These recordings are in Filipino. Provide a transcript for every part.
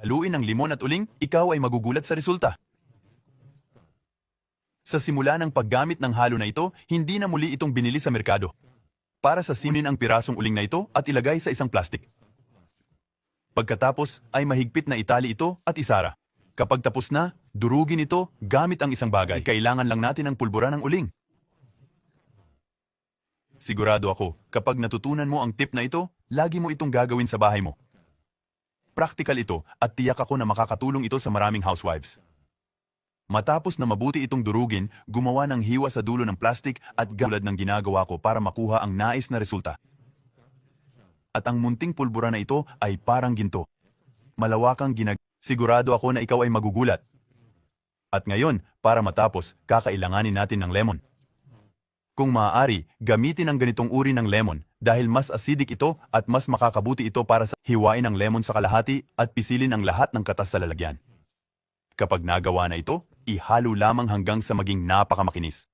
Haluin ang limon at uling, ikaw ay magugulat sa resulta. Sa simula ng paggamit ng halo na ito, hindi na muli itong binili sa merkado. Para sa sinin ang pirasong uling na ito at ilagay sa isang plastik. Pagkatapos ay mahigpit na itali ito at isara. Kapag tapos na, durugin ito gamit ang isang bagay. Kailangan lang natin ang pulbura ng uling. Sigurado ako, kapag natutunan mo ang tip na ito, lagi mo itong gagawin sa bahay mo. Praktikal ito at tiyak ako na makakatulong ito sa maraming housewives. Matapos na mabuti itong durugin, gumawa ng hiwa sa dulo ng plastik at gulad ng ginagawa ko para makuha ang nais na resulta. At ang munting pulbura na ito ay parang ginto. Malawakang ginag... Sigurado ako na ikaw ay magugulat. At ngayon, para matapos, kakailanganin natin ng lemon. Kung maaari, gamitin ang ganitong uri ng lemon dahil mas acidic ito at mas makakabuti ito para sa hiwain ang lemon sa kalahati at pisilin ang lahat ng katas sa lalagyan. Kapag nagawa na ito, ihalo lamang hanggang sa maging napakamakinis.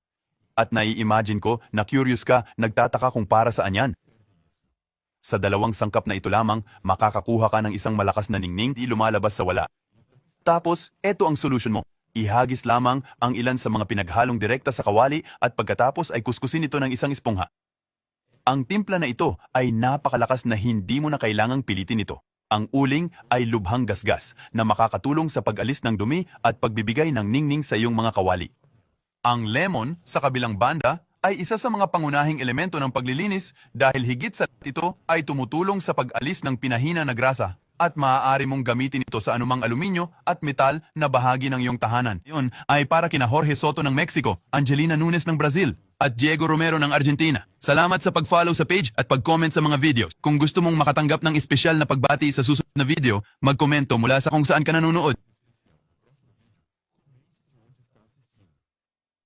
At nai-imagine ko na curious ka, nagtataka kung para saan yan. Sa dalawang sangkap na ito lamang, makakakuha ka ng isang malakas na ningning di lumalabas sa wala. Tapos, eto ang solusyon mo. Ihagis lamang ang ilan sa mga pinaghalong direkta sa kawali at pagkatapos ay kuskusin ito ng isang espongha. Ang timpla na ito ay napakalakas na hindi mo na kailangang pilitin ito. Ang uling ay lubhang gasgas na makakatulong sa pag-alis ng dumi at pagbibigay ng ningning sa iyong mga kawali. Ang lemon, sa kabilang banda, ay isa sa mga pangunahing elemento ng paglilinis dahil higit sa ito ay tumutulong sa pag-alis ng pinahina na grasa at maaari mong gamitin ito sa anumang aluminyo at metal na bahagi ng iyong tahanan. Yun ay para kina Jorge Soto ng Mexico, Angelina Nunes ng Brazil, at Diego Romero ng Argentina. Salamat sa pag-follow sa page at pag-comment sa mga videos. Kung gusto mong makatanggap ng espesyal na pagbati sa susunod na video, mag-komento mula sa kung saan ka nanonood.